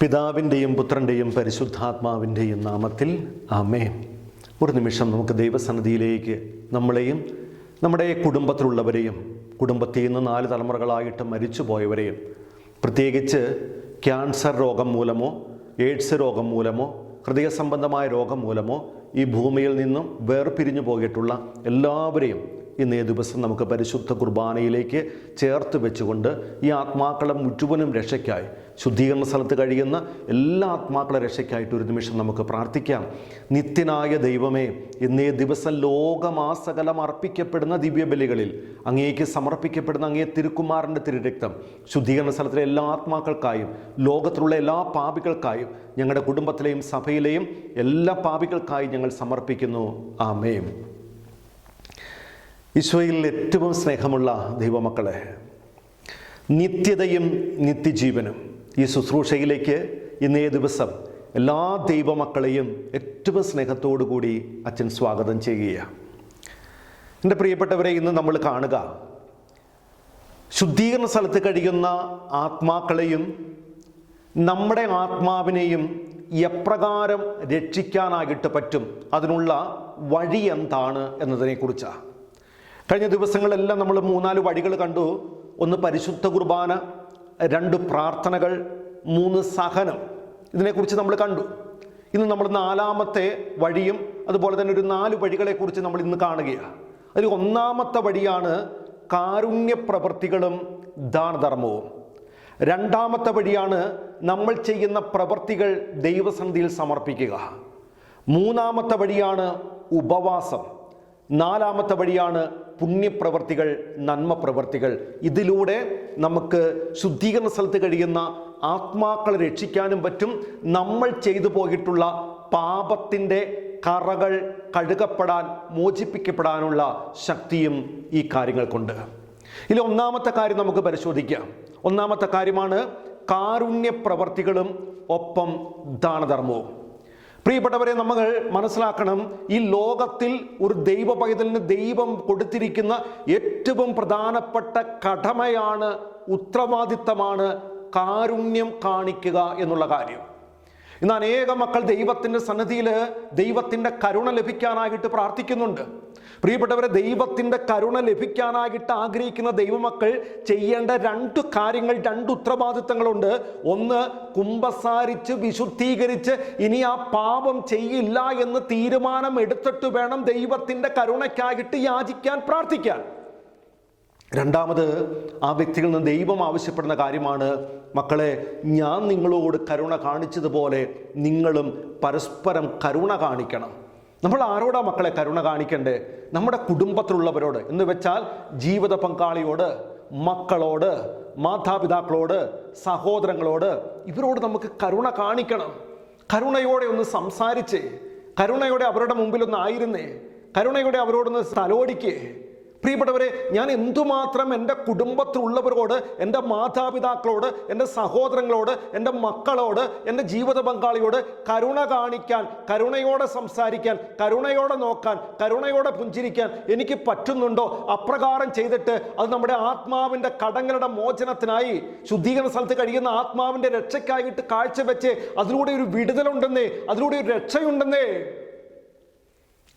പിതാവിന്റെയും പുത്രന്റെയും പരിശുദ്ധാത്മാവിന്റെയും നാമത്തിൽ ആമേ ഒരു നിമിഷം നമുക്ക് ദൈവസന്നിധിയിലേക്ക് നമ്മളെയും നമ്മുടെ കുടുംബത്തിലുള്ളവരെയും കുടുംബത്തിൽ നിന്ന് നാല് തലമുറകളായിട്ട് മരിച്ചു പോയവരെയും പ്രത്യേകിച്ച് ക്യാൻസർ രോഗം മൂലമോ എയ്ഡ്സ് രോഗം മൂലമോ ഹൃദയ സംബന്ധമായ രോഗം മൂലമോ ഈ ഭൂമിയിൽ നിന്നും വേർപിരിഞ്ഞു പോയിട്ടുള്ള എല്ലാവരെയും ഇന്നേ ദിവസം നമുക്ക് പരിശുദ്ധ കുർബാനയിലേക്ക് ചേർത്ത് വെച്ചുകൊണ്ട് ഈ ആത്മാക്കളെ മുഴുവനും രക്ഷയ്ക്കായി ശുദ്ധീകരണ സ്ഥലത്ത് കഴിയുന്ന എല്ലാ ആത്മാക്കളെ രക്ഷയ്ക്കായിട്ട് ഒരു നിമിഷം നമുക്ക് പ്രാർത്ഥിക്കാം. നിത്യനായ ദൈവമേ ഇന്നേ ദിവസം ലോകമാസകലം അർപ്പിക്കപ്പെടുന്ന ദിവ്യബലികളിൽ അങ്ങേക്ക് സമർപ്പിക്കപ്പെടുന്ന അങ്ങേ തിരുക്കുമാറിന്റെ തിരുരക്തം ശുദ്ധീകരണ സ്ഥലത്തിലെ എല്ലാ ആത്മാക്കൾക്കായും ലോകത്തിലുള്ള എല്ലാ പാപികൾക്കായും ഞങ്ങളുടെ കുടുംബത്തിലെയും സഭയിലെയും എല്ലാ പാപികൾക്കായും ഞങ്ങൾ സമർപ്പിക്കുന്നു. ആമേം ഈശോയിൽ ഏറ്റവും സ്നേഹമുള്ള ദൈവമക്കളെ നിത്യതയും നിത്യജീവനും ഈ ശുശ്രൂഷയിലേക്ക് ഇന്നേ ദിവസം എല്ലാ ദൈവമക്കളെയും ഏറ്റവും സ്നേഹത്തോടു കൂടി അച്ഛൻ സ്വാഗതം ചെയ്യുകയാണ്. എന്റെ പ്രിയപ്പെട്ടവരെ ഇന്ന് നമ്മൾ കാണുക ശുദ്ധീകരണ സ്ഥലത്ത് കഴിയുന്ന ആത്മാക്കളെയും നമ്മുടെ ആത്മാവിനെയും എപ്രകാരം രക്ഷിക്കാനായിട്ട് പറ്റും അതിനുള്ള വഴി എന്താണ് എന്നതിനെക്കുറിച്ചാണ്. കഴിഞ്ഞ ദിവസങ്ങളെല്ലാം നമ്മൾ മൂന്നാൽ വഴികൾ കണ്ടു. ഒന്ന് പരിശുദ്ധ കുർബാന രണ്ട് പ്രാർത്ഥനകൾ മൂന്ന് സഹനം. ഇതിനെക്കുറിച്ച് നമ്മൾ കണ്ടു. ഇന്ന് നമ്മൾ നാലാമത്തെ വഴിയും അതുപോലെ തന്നെ ഒരു നാല് വഴികളെക്കുറിച്ച് നമ്മൾ ഇന്ന് കാണുകയാണ്. അതിൽ ഒന്നാമത്തെ വഴിയാണ് കാരുണ്യ പ്രവൃത്തികളും ദാനധർമ്മവും. രണ്ടാമത്തെ വഴിയാണ് നമ്മൾ ചെയ്യുന്ന പ്രവൃത്തികൾ ദൈവസന്ധിയിൽ സമർപ്പിക്കുക. മൂന്നാമത്തെ വഴിയാണ് ഉപവാസം. നാലാമത്തെ വഴിയാണ് പുണ്യപ്രവർത്തികൾ നന്മ പ്രവർത്തികൾ ഇതിലൂടെ നമുക്ക് ശുദ്ധീകരണ സ്ഥലത്ത് കഴിയുന്ന ആത്മാക്കളെ രക്ഷിക്കാനും പറ്റും. നമ്മൾ ചെയ്തു പോയിട്ടുള്ള പാപത്തിന്റെ കറകൾ കഴുകപ്പെടാൻ മോചിപ്പിക്കപ്പെടാനുള്ള ശക്തിയും ഈ കാര്യങ്ങൾ കൊണ്ട്. ഇതിൽ ഒന്നാമത്തെ കാര്യം നമുക്ക് പരിശോധിക്കാം. ഒന്നാമത്തെ കാര്യമാണ് കാരുണ്യ പ്രവർത്തികളും ഒപ്പം ദാനധർമ്മവും. പ്രിയപ്പെട്ടവരെ നമ്മൾ മനസ്സിലാക്കണം ഈ ലോകത്തിൽ ഒരു ദൈവ പൈതലിന് ദൈവം കൊടുത്തിരിക്കുന്ന ഏറ്റവും പ്രധാനപ്പെട്ട കടമയാണ് ഉത്തരവാദിത്തമാണ് കാരുണ്യം കാണിക്കുക എന്നുള്ള കാര്യം. ഇന്ന് അനേക മക്കൾ ദൈവത്തിന്റെ സന്നിധിയിൽ ദൈവത്തിന്റെ കരുണ ലഭിക്കാനായിട്ട് പ്രാർത്ഥിക്കുന്നുണ്ട്. പ്രിയപ്പെട്ടവരെ ദൈവത്തിന്റെ കരുണ ലഭിക്കാനായിട്ട് ആഗ്രഹിക്കുന്ന ദൈവമക്കൾ ചെയ്യേണ്ട രണ്ട് കാര്യങ്ങൾ രണ്ട് ഉത്തരവാദിത്തങ്ങളുണ്ട്. ഒന്ന് കുമ്പസാരിച്ച് വിശുദ്ധീകരിച്ച് ഇനി ആ പാപം ചെയ്യില്ല എന്ന് തീരുമാനം എടുത്തിട്ട് വേണം ദൈവത്തിന്റെ കരുണയ്ക്കായിട്ട് യാചിക്കാൻ പ്രാർത്ഥിക്കാൻ. രണ്ടാമത് ആ വ്യക്തികളിൽ നിന്ന് ദൈവം ആവശ്യപ്പെടുന്ന കാര്യമാണ്. മക്കളെ ഞാൻ നിങ്ങളോട് കരുണ കാണിച്ചതുപോലെ നിങ്ങളും പരസ്പരം കരുണ കാണിക്കണം. നമ്മൾ ആരോടാ മക്കളെ കരുണ കാണിക്കണ്ടേ? നമ്മുടെ കുടുംബത്തിലുള്ളവരോട്. എന്ന് വെച്ചാൽ ജീവിത പങ്കാളിയോട് മക്കളോട് മാതാപിതാക്കളോട് സഹോദരങ്ങളോട് ഇവരോട് നമുക്ക് കരുണ കാണിക്കണം. കരുണയോടെ ഒന്ന് സംസാരിച്ച്. കരുണയോടെ അവരുടെ മുമ്പിൽ ഒന്ന് ആയിരുന്നേ. കരുണയോടെ അവരോടൊന്ന് തലോടിക്കേ. പ്രിയപ്പെട്ടവരെ ഞാൻ എന്തുമാത്രം എന്റെ കുടുംബത്തിലുള്ളവരോട് എന്റെ മാതാപിതാക്കളോട് എന്റെ സഹോദരങ്ങളോട് എന്റെ മക്കളോട് എന്റെ ജീവിത പങ്കാളിയോട് കരുണ കാണിക്കാൻ കരുണയോടെ സംസാരിക്കാൻ കരുണയോടെ നോക്കാൻ കരുണയോടെ പുഞ്ചിരിക്കാൻ എനിക്ക് പറ്റുന്നുണ്ടോ? അപ്രകാരം ചെയ്തിട്ട് അത് നമ്മുടെ ആത്മാവിന്റെ കടങ്ങളുടെ മോചനത്തിനായി ശുദ്ധീകരണ സ്ഥലത്ത് കഴിയുന്ന ആത്മാവിന്റെ രക്ഷയ്ക്കായിട്ട് കാഴ്ചവെച്ച് അതിലൂടെ ഒരു വിടുതലുണ്ടെന്നേ അതിലൂടെ ഒരു രക്ഷയുണ്ടെന്നേ.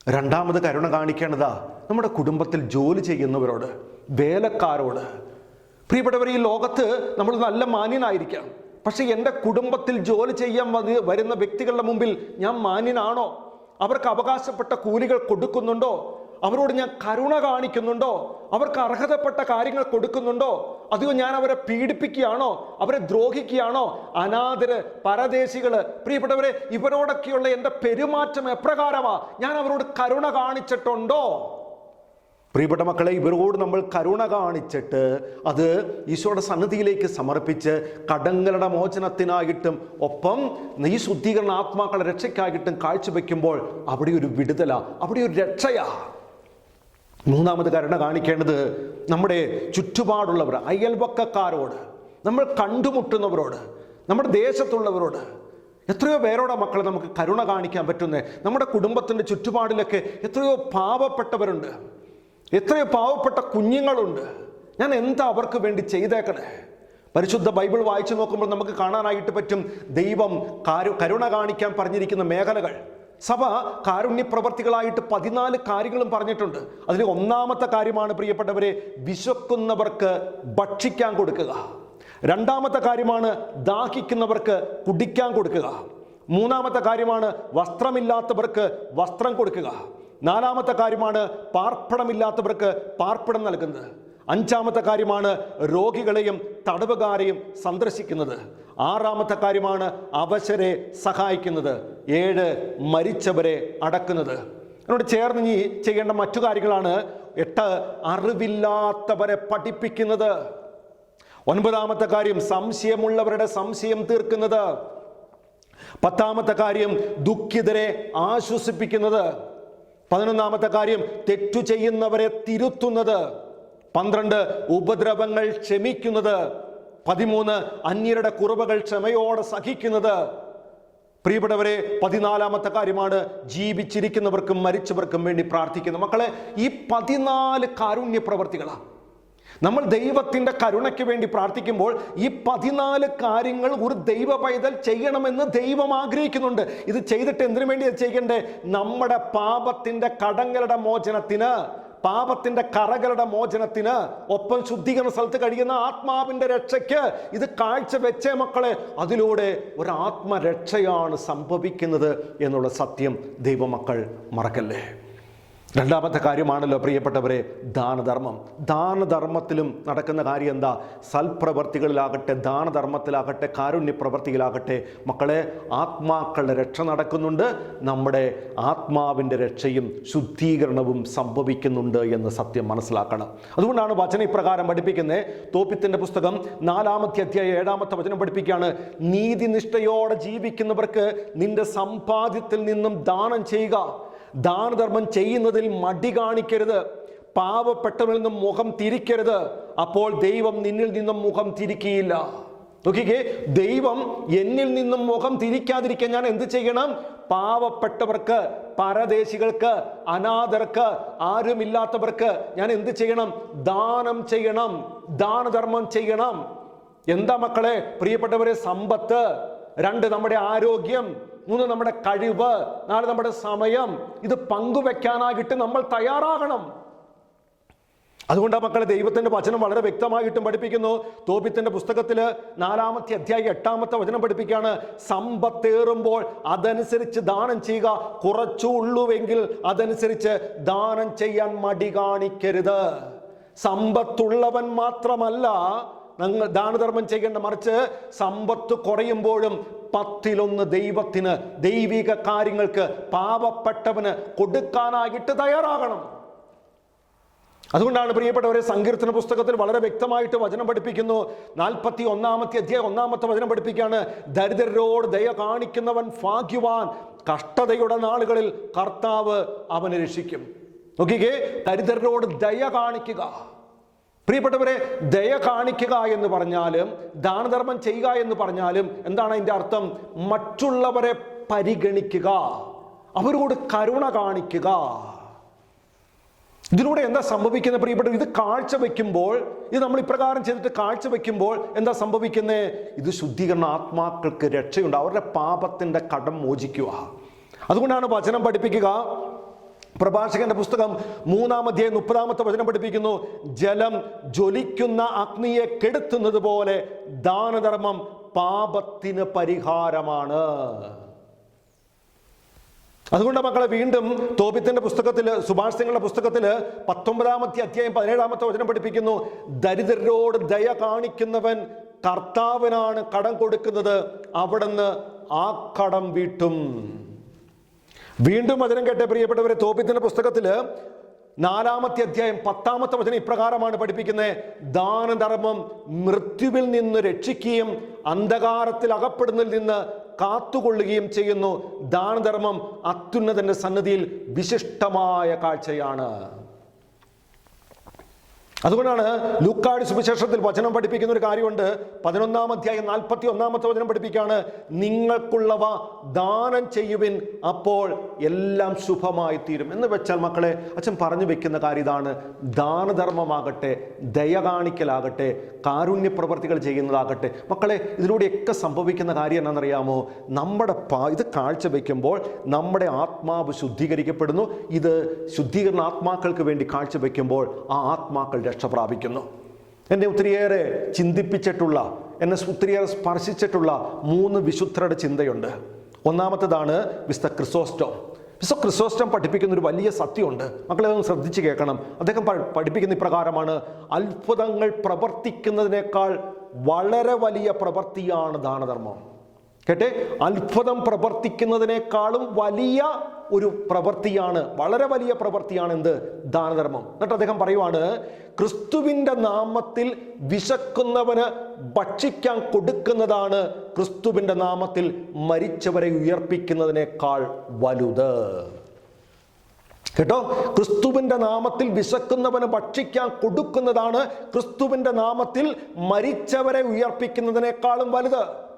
രണ്ടാമത് കരുണ കാണിക്കേണ്ടതാ നമ്മുടെ കുടുംബത്തിൽ ജോലി ചെയ്യുന്നവരോട് വേലക്കാരോട്. പ്രിയപ്പെട്ടവർ ഈ ലോകത്ത് നമ്മൾ നല്ല മാന്യനായിരിക്കാം. പക്ഷെ എന്റെ കുടുംബത്തിൽ ജോലി ചെയ്യാൻ വരുന്ന വ്യക്തികളുടെ മുമ്പിൽ ഞാൻ മാന്യനാണോ? അവർക്ക് അവകാശപ്പെട്ട കൂലികൾ കൊടുക്കുന്നുണ്ടോ? അവരോട് ഞാൻ കരുണ കാണിക്കുന്നുണ്ടോ? അവർക്ക് അർഹതപ്പെട്ട കാര്യങ്ങൾ കൊടുക്കുന്നുണ്ടോ? അതെയോ ഞാൻ അവരെ പീഡിപ്പിക്കുകയാണോ? അവരെ ദ്രോഹിക്കുകയാണോ? അനാഥര് പരദേശികൾ പ്രിയപ്പെട്ടവരെ ഇവരോടൊക്കെയുള്ള എന്റെ പെരുമാറ്റം എപ്രകാരമാ? ഞാൻ അവരോട് കരുണ കാണിച്ചിട്ടുണ്ടോ? പ്രിയപ്പെട്ട മക്കളെ ഇവരോട് നമ്മൾ കരുണ കാണിച്ചിട്ട് അത് ഈശോയുടെ സന്നിധിയിലേക്ക് സമർപ്പിച്ച് കടങ്ങളുടെ മോചനത്തിനായിട്ടും ഒപ്പം ഈ ശുദ്ധീകരണ ആത്മാക്കളെ രക്ഷയ്ക്കായിട്ടും കാഴ്ചവെക്കുമ്പോൾ അവിടെ ഒരു വിടുതല അവിടെ ഒരു രക്ഷയാ. മൂന്നാമത് കരുണ കാണിക്കേണ്ടത് നമ്മുടെ ചുറ്റുപാടുള്ളവർ അയൽവക്കക്കാരോട് നമ്മൾ കണ്ടുമുട്ടുന്നവരോട് നമ്മുടെ ദേശത്തുള്ളവരോട്. എത്രയോ പേരോടെ മക്കളെ നമുക്ക് കരുണ കാണിക്കാൻ പറ്റുന്നത് നമ്മുടെ കുടുംബത്തിന്റെ ചുറ്റുപാടിലൊക്കെ എത്രയോ പാവപ്പെട്ടവരുണ്ട്. എത്രയോ പാവപ്പെട്ട കുഞ്ഞുങ്ങളുണ്ട്. ഞാൻ എന്താ അവർക്ക് വേണ്ടി ചെയ്തേക്കണേ? പരിശുദ്ധ ബൈബിൾ വായിച്ചു നോക്കുമ്പോൾ നമുക്ക് കാണാനായിട്ട് പറ്റും ദൈവം കാരു കരുണ കാണിക്കാൻ പറഞ്ഞിരിക്കുന്ന മേഖലകൾ. സഭ കാരുണ്യ പ്രവർത്തികളായിട്ട് പതിനാല് കാര്യങ്ങളും പറഞ്ഞിട്ടുണ്ട്. അതിൽ ഒന്നാമത്തെ കാര്യമാണ് പ്രിയപ്പെട്ടവരെ വിശക്കുന്നവർക്ക് ഭക്ഷിക്കാൻ കൊടുക്കുക. രണ്ടാമത്തെ കാര്യമാണ് ദാഹിക്കുന്നവർക്ക് കുടിക്കാൻ കൊടുക്കുക. മൂന്നാമത്തെ കാര്യമാണ് വസ്ത്രമില്ലാത്തവർക്ക് വസ്ത്രം കൊടുക്കുക. നാലാമത്തെ കാര്യമാണ് പാർപ്പിടമില്ലാത്തവർക്ക് പാർപ്പിടം നൽകുന്നത്. അഞ്ചാമത്തെ കാര്യമാണ് രോഗികളെയും തടവുകാരെയും സന്ദർശിക്കുന്നത്. ആറാമത്തെ കാര്യമാണ് അവശരെ സഹായിക്കുന്നത് ഏഴ് മരിച്ചവരെ അടക്കുന്നത്. അതിനോട് ചേർന്ന് നീ ചെയ്യേണ്ട മറ്റു കാര്യങ്ങളാണ് എട്ട് അറിവില്ലാത്തവരെ പഠിപ്പിക്കുന്നത്. ഒൻപതാമത്തെ കാര്യം സംശയമുള്ളവരുടെ സംശയം തീർക്കുന്നത്. പത്താമത്തെ കാര്യം ദുഃഖിതരെ ആശ്വസിപ്പിക്കുന്നത്. പതിനൊന്നാമത്തെ കാര്യം തെറ്റു ചെയ്യുന്നവരെ തിരുത്തുന്നത്. പന്ത്രണ്ട് ഉപദ്രവങ്ങൾ ക്ഷമിക്കുന്നത്. പതിമൂന്ന് അന്യരുടെ കുറവുകൾ ക്ഷമയോടെ സഹിക്കുന്നത്. പ്രിയപ്പെട്ടവരെ പതിനാലാമത്തെ കാര്യമാണ് ജീവിച്ചിരിക്കുന്നവർക്കും മരിച്ചവർക്കും വേണ്ടി പ്രാർത്ഥിക്കുന്നത്. മക്കളെ ഈ പതിനാല് കാരുണ്യ പ്രവർത്തികളാണ് നമ്മൾ ദൈവത്തിന്റെ കരുണയ്ക്ക് വേണ്ടി പ്രാർത്ഥിക്കുമ്പോൾ ഈ പതിനാല് കാര്യങ്ങൾ ഒരു ദൈവ പൈതൽ ചെയ്യണമെന്ന് ദൈവം ആഗ്രഹിക്കുന്നുണ്ട്. ഇത് ചെയ്തിട്ട് എന്തിനു വേണ്ടി ചെയ്യണ്ടേ? നമ്മുടെ പാപത്തിന്റെ കടങ്ങളുടെ മോചനത്തിന് പാപത്തിന്റെ കറകളുടെ മോചനത്തിന് ഒപ്പം ശുദ്ധീകരണ സ്ഥലത്ത് കഴിയുന്ന ആത്മാവിന്റെ രക്ഷയ്ക്ക് ഇത് കാഴ്ച വെച്ചേ മക്കളെ അതിലൂടെ ഒരു ആത്മരക്ഷയാണ് സംഭവിക്കുന്നത് എന്നുള്ള സത്യം ദൈവമക്കൾ മറക്കല്ലേ? രണ്ടാമത്തെ കാര്യമാണല്ലോ പ്രിയപ്പെട്ടവരെ ദാനധർമ്മം. ദാനധർമ്മത്തിലും നടക്കുന്ന കാര്യം എന്താ? സൽപ്രവർത്തികളിലാകട്ടെ ദാനധർമ്മത്തിലാകട്ടെ കാരുണ്യ പ്രവർത്തിയിലാകട്ടെ മക്കളെ ആത്മാക്കളുടെ രക്ഷ നടക്കുന്നുണ്ട്. നമ്മുടെ ആത്മാവിന്റെ രക്ഷയും ശുദ്ധീകരണവും സംഭവിക്കുന്നുണ്ട് എന്ന് സത്യം മനസ്സിലാക്കണം. അതുകൊണ്ടാണ് വചന ഇപ്രകാരം പഠിപ്പിക്കുന്നത് തോപ്പിത്തിന്റെ പുസ്തകം നാലാമത്തെ അധ്യായ ഏഴാമത്തെ വചനം പഠിപ്പിക്കുകയാണ്. നീതിനിഷ്ഠയോടെ ജീവിക്കുന്നവർക്ക് നിന്റെ സമ്പാദ്യത്തിൽ നിന്നും ദാനം ചെയ്യുക. ദാനധർമ്മം ചെയ്യുന്നതിൽ മടി കാണിക്കരുത്. പാവപ്പെട്ടവരിൽ നിന്നും മുഖം തിരിക്കരുത്. അപ്പോൾ ദൈവം നിന്നിൽ നിന്നും മുഖം തിരിക്കുകയില്ല നോക്കിക്കേ ദൈവം എന്നിൽ നിന്നും മുഖം തിരിക്കാതിരിക്കാൻ ഞാൻ എന്ത് ചെയ്യണം? പാവപ്പെട്ടവർക്ക് പരദേശികൾക്ക് അനാഥർക്ക് ആരുമില്ലാത്തവർക്ക് ഞാൻ എന്ത് ചെയ്യണം? ദാനം ചെയ്യണം. ദാനധർമ്മം ചെയ്യണം. എന്താ മക്കളെ പ്രിയപ്പെട്ടവരെ സമ്പത്ത്. രണ്ട് നമ്മുടെ ആരോഗ്യം. മൂന്ന് നമ്മുടെ കഴിവ് നാല് നമ്മുടെ സമയം. ഇത് പങ്കുവെക്കാനായിട്ട് നമ്മൾ തയ്യാറാകണം. അതുകൊണ്ടാണ് മക്കളെ ദൈവത്തിന്റെ വചനം വളരെ വ്യക്തമായിട്ടും പഠിപ്പിക്കുന്നു. തോപിത്തിന്റെ പുസ്തകത്തിൽ നാലാമത്തെ അധ്യായം എട്ടാമത്തെ വചനം പഠിപ്പിക്കുകയാണ്. സമ്പത്തേറുമ്പോൾ അതനുസരിച്ച് ദാനം ചെയ്യുക. കുറച്ചു ഉള്ളുവെങ്കിൽ അതനുസരിച്ച് ദാനം ചെയ്യാൻ മടി കാണിക്കരുത്. സമ്പത്തുള്ളവൻ മാത്രമല്ല ദാനധർമ്മം ചെയ്യേണ്ട മറിച്ച് സമ്പത്ത് കുറയുമ്പോഴും പത്തിലൊന്ന് ദൈവത്തിന് ദൈവിക കാര്യങ്ങൾക്ക് പാവപ്പെട്ടവന് കൊടുക്കാനായിട്ട് തയ്യാറാകണം. അതുകൊണ്ടാണ് പ്രിയപ്പെട്ടവരെ സങ്കീർത്തന പുസ്തകത്തിൽ വളരെ വ്യക്തമായിട്ട് വചനം പഠിപ്പിക്കുന്നു. നാൽപ്പത്തി ഒന്നാമത്തെ അധ്യായം ഒന്നാമത്തെ വചനം പഠിപ്പിക്കുകയാണ് ദരിദ്രരോട് ദയ കാണിക്കുന്നവൻ ഭാഗ്യവാൻ. കഷ്ടതയുടെ നാളുകളിൽ കർത്താവ് അവനെ രക്ഷിക്കും. നോക്കിക്കേ ദരിദ്രരോട് ദയ കാണിക്കുക. പ്രിയപ്പെട്ടവരെ ദയ കാണിക്കുക എന്ന് പറഞ്ഞാലും ദാനധർമ്മം ചെയ്യുക എന്ന് പറഞ്ഞാലും എന്താണ് അതിന്റെ അർത്ഥം? മറ്റുള്ളവരെ പരിഗണിക്കുക. അവരോട് കരുണ കാണിക്കുക. ഇതിലൂടെ എന്താ സംഭവിക്കുന്നത് പ്രിയപ്പെട്ട ഇത് കാഴ്ച വയ്ക്കുമ്പോൾ ഇത് നമ്മൾ ഇപ്രകാരം ചെയ്തിട്ട് കാഴ്ച വയ്ക്കുമ്പോൾ എന്താ സംഭവിക്കുന്നത് ഇത് ശുദ്ധീകരണ ആത്മാക്കൾക്ക് രക്ഷയുണ്ട്. അവരുടെ പാപത്തിന്റെ കടം മോചിക്കുക. അതുകൊണ്ടാണ് വചനം പഠിപ്പിക്കുക. പ്രഭാഷകന്റെ പുസ്തകം മൂന്നാം അധ്യായം മുപ്പതാമത്തെ വചനം പഠിപ്പിക്കുന്നു. ജലം ജ്വലിക്കുന്ന അഗ്നിയെ കെടുത്തുന്നത് പോലെ ദാനധർമ്മം പാപത്തിന് പരിഹാരമാണ്. അതുകൊണ്ട് മക്കളെ വീണ്ടും തോപിത്തിന്റെ പുസ്തകത്തിൽ സിംഗിന്റെ പുസ്തകത്തിൽ പത്തൊമ്പതാമത്തെ അധ്യായം പതിനേഴാമത്തെ വചനം പഠിപ്പിക്കുന്നു. ദരിദ്രരോട് ദയ കാണിക്കുന്നവൻ കർത്താവിനാണ് കടം കൊടുക്കുന്നത്. അവിടുന്ന് ആ കടം വീട്ടും. വീണ്ടും വചനം കേട്ട പ്രിയപ്പെട്ടവരെ തോപ്പിത്തിന്റെ പുസ്തകത്തിൽ നാലാമത്തെ അധ്യായം പത്താമത്തെ വചനം ഇപ്രകാരമാണ് പഠിപ്പിക്കുന്നത്. ദാനധർമ്മം മൃത്യുവിൽ നിന്ന് രക്ഷിക്കുകയും അന്ധകാരത്തിൽ അകപ്പെടുന്നതിൽ നിന്ന് കാത്തുകൊള്ളുകയും ചെയ്യുന്നു. ദാനധർമ്മം അത്യുന്നതന്റെ സന്നദ്ധിയിൽ വിശിഷ്ടമായ കാഴ്ചയാണ്. അതുകൊണ്ടാണ് ലൂക്കാട് സുവിശേഷത്തിൽ വചനം പഠിപ്പിക്കുന്ന ഒരു കാര്യമുണ്ട്. പതിനൊന്നാം അധ്യായം നാൽപ്പത്തി ഒന്നാമത്തെ വചനം പഠിപ്പിക്കുകയാണ്. നിങ്ങൾക്കുള്ളവ ദാനം ചെയ്യുവിൻ അപ്പോൾ എല്ലാം ശുഭമായി തീരും എന്ന് വെച്ചാൽ മക്കളെ അച്ഛൻ പറഞ്ഞു വെക്കുന്ന കാര്യം ഇതാണ്. ദാനധർമ്മമാകട്ടെ ദയ കാണിക്കലാകട്ടെ കാരുണ്യ പ്രവർത്തികൾ ചെയ്യുന്നതാകട്ടെ. മക്കളെ ഇതിലൂടെയൊക്കെ സംഭവിക്കുന്ന കാര്യം എന്നാണെന്നറിയാമോ നമ്മുടെ പാ ഇത് കാഴ്ചവെക്കുമ്പോൾ നമ്മുടെ ആത്മാവ് ശുദ്ധീകരിക്കപ്പെടുന്നു. ഇത് ശുദ്ധീകരണ ആത്മാക്കൾക്ക് വേണ്ടി കാഴ്ചവെക്കുമ്പോൾ ആ ആത്മാക്കൾ രക്ഷ പ്രാപിക്കുന്നു എന്നെ ഒത്തിരിയേറെ ചിന്തിപ്പിച്ചിട്ടുള്ള എന്നെ ഒത്തിരിയേറെ സ്പർശിച്ചിട്ടുള്ള മൂന്ന് വിശുദ്ധരുടെ ചിന്തയുണ്ട്. ഒന്നാമത്തേതാണ് വിസ്ത ക്രിസോസ്റ്റോം. വിസ്വ ക്രിസോസ്റ്റം പഠിപ്പിക്കുന്ന ഒരു വലിയ സത്യമുണ്ട്. മക്കളെ അതൊന്ന് ശ്രദ്ധിച്ച് കേൾക്കണം. അദ്ദേഹം പഠിപ്പിക്കുന്ന ഇപ്രകാരമാണ് അത്ഭുതങ്ങൾ പ്രവർത്തിക്കുന്നതിനേക്കാൾ വളരെ വലിയ പ്രവൃത്തിയാണ് ദാനധർമ്മം. കേട്ടെ? അത്ഭുതം പ്രവർത്തിക്കുന്നതിനേക്കാളും വലിയ ഒരു പ്രവൃത്തിയാണ് വളരെ വലിയ പ്രവൃത്തിയാണ് എന്ത്? ദാനധർമ്മം. എന്നിട്ട് അദ്ദേഹം പറയുവാണ് ക്രിസ്തുവിന്റെ നാമത്തിൽ വിശക്കുന്നവന് ഭക്ഷിക്കാൻ കൊടുക്കുന്നതാണ് ക്രിസ്തുവിന്റെ നാമത്തിൽ മരിച്ചവരെ ഉയർപ്പിക്കുന്നതിനേക്കാൾ വലുത്. കേട്ടോ? ക്രിസ്തുവിന്റെ നാമത്തിൽ വിശക്കുന്നവന് ഭക്ഷിക്കാൻ കൊടുക്കുന്നതാണ് ക്രിസ്തുവിന്റെ നാമത്തിൽ മരിച്ചവരെ ഉയർപ്പിക്കുന്നതിനേക്കാളും വലുത്.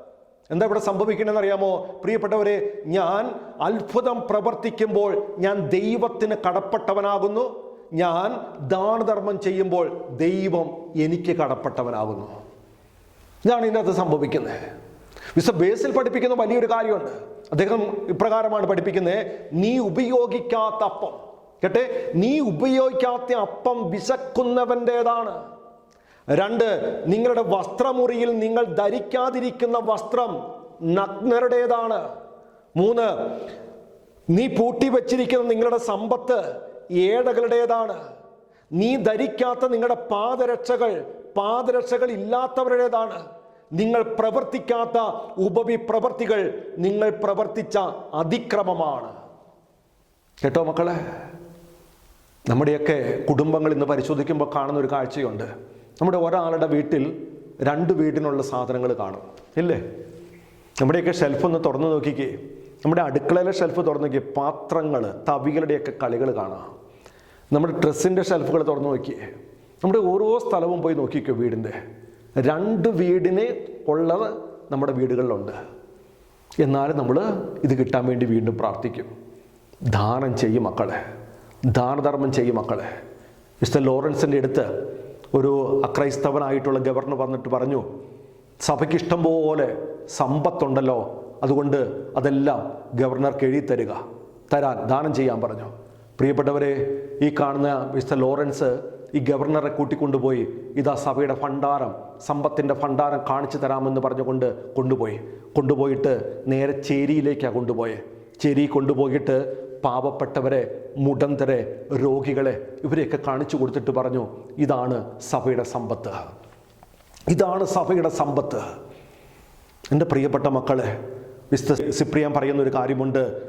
എന്താ ഇവിടെ സംഭവിക്കണമെന്ന് അറിയാമോ പ്രിയപ്പെട്ടവരെ ഞാൻ അത്ഭുതം പ്രവർത്തിക്കുമ്പോൾ ഞാൻ ദൈവത്തിന് കടപ്പെട്ടവനാകുന്നു. ഞാൻ ദാനധർമ്മം ചെയ്യുമ്പോൾ ദൈവം എനിക്ക് കടപ്പെട്ടവനാകുന്നു. ഇതാണ് ഇതിനകത്ത് സംഭവിക്കുന്നത്. വിസ ബേസിൽ പഠിപ്പിക്കുന്ന വലിയൊരു കാര്യമുണ്ട്. അദ്ദേഹം ഇപ്രകാരമാണ് പഠിപ്പിക്കുന്നത്. നീ ഉപയോഗിക്കാത്ത അപ്പം. കേട്ടെ? നീ ഉപയോഗിക്കാത്ത അപ്പം വിശക്കുന്നവന്റെതാണ്. രണ്ട് നിങ്ങളുടെ വസ്ത്രമുറിയിൽ നിങ്ങൾ ധരിക്കാതിരിക്കുന്ന വസ്ത്രം നഗ്നരുടേതാണ്. മൂന്ന് നീ പൂട്ടി വച്ചിരിക്കുന്ന നിങ്ങളുടെ സമ്പത്ത് ഏടകളുടേതാണ്. നീ ധരിക്കാത്ത നിങ്ങളുടെ പാദരക്ഷകൾ പാദരക്ഷകൾ ഇല്ലാത്തവരുടേതാണ്. നിങ്ങൾ പ്രവർത്തിക്കാത്ത ഉപവി പ്രവർത്തികൾ നിങ്ങൾ പ്രവർത്തിച്ച അതിക്രമമാണ്. കേട്ടോ മക്കളെ? നമ്മുടെയൊക്കെ കുടുംബങ്ങൾ ഇന്ന് പരിശോധിക്കുമ്പോൾ കാണുന്ന ഒരു കാഴ്ചയുണ്ട്. നമ്മുടെ ഒരാളുടെ വീട്ടിൽ രണ്ട് വീടിനുള്ള സാധനങ്ങൾ കാണും. ഇല്ലേ? നമ്മുടെയൊക്കെ ഷെൽഫ് ഒന്ന് തുറന്നു നോക്കിക്കേ. നമ്മുടെ അടുക്കളയിലെ ഷെൽഫ് തുറന്നു നോക്കിയേ. പാത്രങ്ങൾ തവികളുടെയൊക്കെ കളികൾ കാണാം. നമ്മുടെ ഡ്രസ്സിന്റെ ഷെൽഫുകൾ തുറന്നു നോക്കിയേ. നമ്മുടെ ഓരോ സ്ഥലവും പോയി നോക്കിക്കോ വീടിന്റെ. രണ്ട് വീടിന് ഉള്ളത് നമ്മുടെ വീടുകളിലുണ്ട്. എന്നാലും നമ്മൾ ഇത് കിട്ടാൻ വേണ്ടി വീണ്ടും പ്രാർത്ഥിക്കും. ദാനം ചെയ്യും മക്കളെ. ദാനധർമ്മം ചെയ്യും മക്കളെ. മിസ്റ്റർ ലോറൻസിന്റെ അടുത്ത് ഒരു അക്രൈസ്തവനായിട്ടുള്ള ഗവർണർ വന്നിട്ട് പറഞ്ഞു സഭയ്ക്ക് ഇഷ്ടം പോലെ സമ്പത്തുണ്ടല്ലോ അതുകൊണ്ട് അതെല്ലാം ഗവർണർക്ക് എഴുതി തരിക തരാൻ ദാനം ചെയ്യാൻ പറഞ്ഞു. പ്രിയപ്പെട്ടവരെ ഈ കാണുന്ന മിസ്റ്റർ ലോറൻസ് ഈ ഗവർണറെ കൂട്ടിക്കൊണ്ടുപോയി ഇതാ സഭയുടെ ഭണ്ഡാരം സമ്പത്തിന്റെ ഭണ്ഡാരം കാണിച്ചു തരാമെന്ന് പറഞ്ഞുകൊണ്ട് കൊണ്ടുപോയി. കൊണ്ടുപോയിട്ട് നേരെ ചേരിയിലേക്കാണ് കൊണ്ടുപോയത് ചേരി കൊണ്ടുപോയിട്ട് പാവപ്പെട്ടവരെ മുടന്തരെ രോഗികളെ ഇവരെയൊക്കെ കാണിച്ചു കൊടുത്തിട്ട് പറഞ്ഞു ഇതാണ് സഭയുടെ സമ്പത്ത്. ഇതാണ് സഭയുടെ സമ്പത്ത്. എന്റെ പ്രിയപ്പെട്ട മക്കളെ വിസ്ത സിപ്രിയാൻ പറയുന്ന ഒരു കാര്യമുണ്ട്.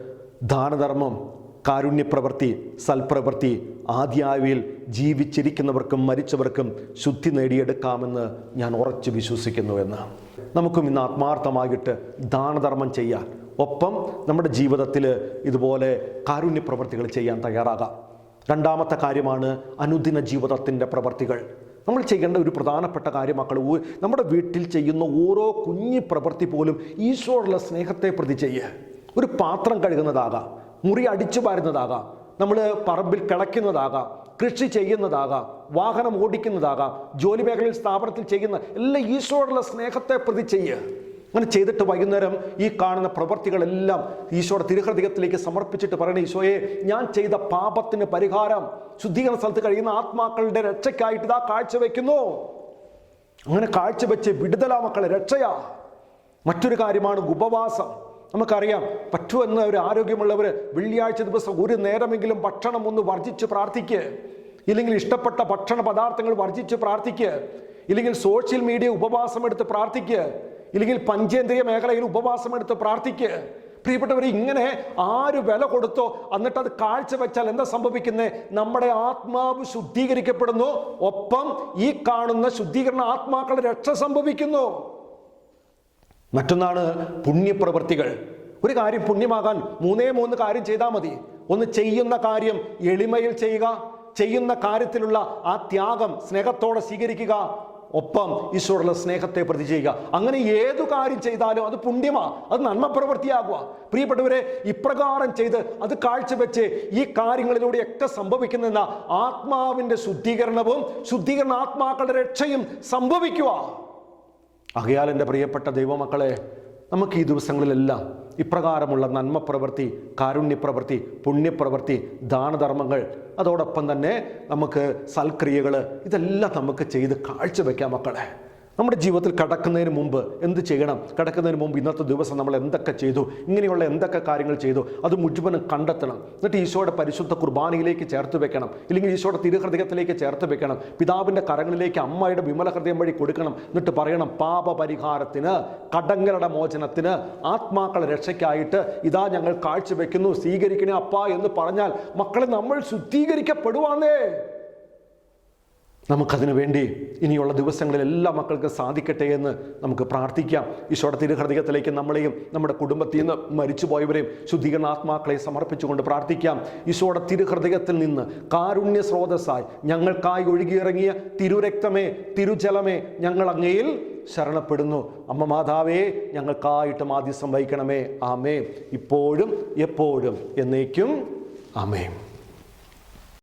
ദാനധർമ്മം കാരുണ്യപ്രവൃത്തി സൽപ്രവൃത്തി ആദ്യാവിയിൽ ജീവിച്ചിരിക്കുന്നവർക്കും മരിച്ചവർക്കും ശുദ്ധി നേടിയെടുക്കാമെന്ന് ഞാൻ ഉറച്ചു വിശ്വസിക്കുന്നു വിശ്വസിക്കുന്നുവെന്ന് നമുക്കും ഇന്ന് ആത്മാർത്ഥമായിട്ട് ദാനധർമ്മം ചെയ്യാൻ ഒപ്പം നമ്മുടെ ജീവിതത്തിൽ ഇതുപോലെ കാരുണ്യ പ്രവർത്തികൾ ചെയ്യാൻ തയ്യാറാകാം. രണ്ടാമത്തെ കാര്യമാണ് അനുദിന ജീവിതത്തിന്റെ പ്രവർത്തികൾ. നമ്മൾ ചെയ്യേണ്ട ഒരു പ്രധാനപ്പെട്ട കാര്യം മക്കൾ നമ്മുടെ വീട്ടിൽ ചെയ്യുന്ന ഓരോ കുഞ്ഞു പ്രവൃത്തി പോലും ഈശോയുള്ള സ്നേഹത്തെ പ്രതി ചെയ്യുക ഒരു പാത്രം കഴുകുന്നതാകാം മുറി അടിച്ചു പാരുന്നതാകാം നമ്മൾ പറമ്പിൽ കിളയ്ക്കുന്നതാകാം കൃഷി ചെയ്യുന്നതാകാം. വാഹനം ഓടിക്കുന്നതാകാം. ജോലി മേഖലയിൽ സ്ഥാപനത്തിൽ ചെയ്യുന്ന എല്ലാ ഈശോയുള്ള സ്നേഹത്തെ പ്രതി ചെയ്യുക അങ്ങനെ ചെയ്തിട്ട് വൈകുന്നേരം ഈ കാണുന്ന പ്രവൃത്തികളെല്ലാം ഈശോയുടെ തിരുഹൃദയത്തിലേക്ക് സമർപ്പിച്ചിട്ട് പറയണ ഈശോയെ ഞാൻ ചെയ്ത പാപത്തിന് പരിഹാരം ശുദ്ധീകരണ സ്ഥലത്ത് കഴിയുന്ന ആത്മാക്കളുടെ രക്ഷയ്ക്കായിട്ട് ഇതാ കാഴ്ചവെക്കുന്നു അങ്ങനെ കാഴ്ചവെച്ച് വിടുതലാ മക്കളെ രക്ഷയാ. മറ്റൊരു കാര്യമാണ് ഉപവാസം. നമുക്കറിയാം പറ്റുമെന്ന് ഒരു ആരോഗ്യമുള്ളവർ വെള്ളിയാഴ്ച ദിവസം ഒരു നേരമെങ്കിലും ഭക്ഷണം ഒന്ന് വർജിച്ച് പ്രാർത്ഥിക്കുക ഇല്ലെങ്കിൽ ഇഷ്ടപ്പെട്ട ഭക്ഷണ പദാർത്ഥങ്ങൾ വർജിച്ച് പ്രാർത്ഥിക്കുക ഇല്ലെങ്കിൽ സോഷ്യൽ മീഡിയ ഉപവാസം എടുത്ത് പ്രാർത്ഥിക്കുക ഇല്ലെങ്കിൽ പഞ്ചേന്ദ്രിയ മേഖലയിൽ ഉപവാസം എടുത്ത് പ്രാർത്ഥിക്കുക പ്രിയപ്പെട്ടവർ ഇങ്ങനെ ആര് വില കൊടുത്തോ എന്നിട്ട് അത് കാഴ്ചവെച്ചാൽ എന്താ സംഭവിക്കുന്നത് നമ്മുടെ ആത്മാവ് ശുദ്ധീകരിക്കപ്പെടുന്നു. ഒപ്പം ഈ കാണുന്ന ശുദ്ധീകരണ ആത്മാക്കളുടെ രക്ഷ സംഭവിക്കുന്നു. മറ്റൊന്നാണ് പുണ്യപ്രവൃത്തികൾ ഒരു കാര്യം പുണ്യമാകാൻ മൂന്നേ മൂന്ന് കാര്യം ചെയ്താൽ മതി. ഒന്ന് ചെയ്യുന്ന കാര്യം എളിമയിൽ ചെയ്യുക. ചെയ്യുന്ന കാര്യത്തിലുള്ള ആ ത്യാഗം സ്നേഹത്തോടെ സ്വീകരിക്കുക. ഒപ്പം ഈശോടുള്ള സ്നേഹത്തെ പ്രതി ചെയ്യുക. അങ്ങനെ ഏതു കാര്യം ചെയ്താലും അത് പുണ്യമാ. അത് നന്മ പ്രവൃത്തിയാകുക. പ്രിയപ്പെട്ടവരെ ഇപ്രകാരം ചെയ്ത് അത് കാഴ്ചവെച്ച് ഈ കാര്യങ്ങളിലൂടെയൊക്കെ സംഭവിക്കുന്ന ആത്മാവിന്റെ ശുദ്ധീകരണവും ശുദ്ധീകരണ ആത്മാക്കളുടെ രക്ഷയും സംഭവിക്കുക. ആകയാൽ എന്റെ പ്രിയപ്പെട്ട ദൈവമക്കളെ നമുക്ക് ഈ ദിവസങ്ങളിലെല്ലാം ഇപ്രകാരമുള്ള നന്മ പ്രവൃത്തി കാരുണ്യപ്രവൃത്തി പുണ്യപ്രവൃത്തി ദാനധർമ്മങ്ങൾ അതോടൊപ്പം തന്നെ നമുക്ക് സൽക്രിയകൾ ഇതെല്ലാം നമുക്ക് ചെയ്ത് കാഴ്ചവെക്കാം മക്കളെ. നമ്മുടെ ജീവിതത്തിൽ കടക്കുന്നതിന് മുമ്പ് എന്ത് ചെയ്യണം? കടക്കുന്നതിന് മുമ്പ് ഇന്നത്തെ ദിവസം നമ്മൾ എന്തൊക്കെ ചെയ്തു? ഇങ്ങനെയുള്ള എന്തൊക്കെ കാര്യങ്ങൾ ചെയ്തു? അത് മുഴുവനും കണ്ടെത്തണം. എന്നിട്ട് ഈശോയുടെ പരിശുദ്ധ കുർബാനയിലേക്ക് ചേർത്ത് വെക്കണം. ഇല്ലെങ്കിൽ ഈശോയുടെ തിരുഹൃദയത്തിലേക്ക് ചേർത്ത് വെക്കണം. പിതാവിന്റെ കരങ്ങളിലേക്ക് അമ്മയുടെ വിമല ഹൃദയം വഴി കൊടുക്കണം. എന്നിട്ട് പറയണം പാപപരിഹാരത്തിന് കടങ്ങളുടെ മോചനത്തിന് ആത്മാക്കളെ രക്ഷയ്ക്കായിട്ട് ഇതാ ഞങ്ങൾ കാഴ്ചവെക്കുന്നു. സ്വീകരിക്കണേ അപ്പ എന്ന് പറഞ്ഞാൽ മക്കളെ നമ്മൾ ശുദ്ധീകരിക്കപ്പെടുവാന്നേ. നമുക്കതിനു വേണ്ടി ഇനിയുള്ള ദിവസങ്ങളിൽ എല്ലാ മക്കൾക്കും സാധിക്കട്ടെ എന്ന് നമുക്ക് പ്രാർത്ഥിക്കാം. ഈശോയുടെ തിരുഹൃദയത്തിലേക്ക് നമ്മളെയും നമ്മുടെ കുടുംബത്തിൽ നിന്ന് മരിച്ചുപോയവരെയും ശുദ്ധീകരണ സമർപ്പിച്ചുകൊണ്ട് പ്രാർത്ഥിക്കാം. ഈശോയുടെ തിരുഹൃദയത്തിൽ നിന്ന് കാരുണ്യ സ്രോതസ്സായി ഞങ്ങൾക്കായി ഒഴുകിയിറങ്ങിയ തിരുരക്തമേ തിരുജലമേ ഞങ്ങൾ അങ്ങയിൽ ശരണപ്പെടുന്നു. അമ്മ മാതാവേ ഞങ്ങൾക്കായിട്ട് മാധ്യസം വഹിക്കണമേ. ആമേ ഇപ്പോഴും എപ്പോഴും എന്നേക്കും ആമേ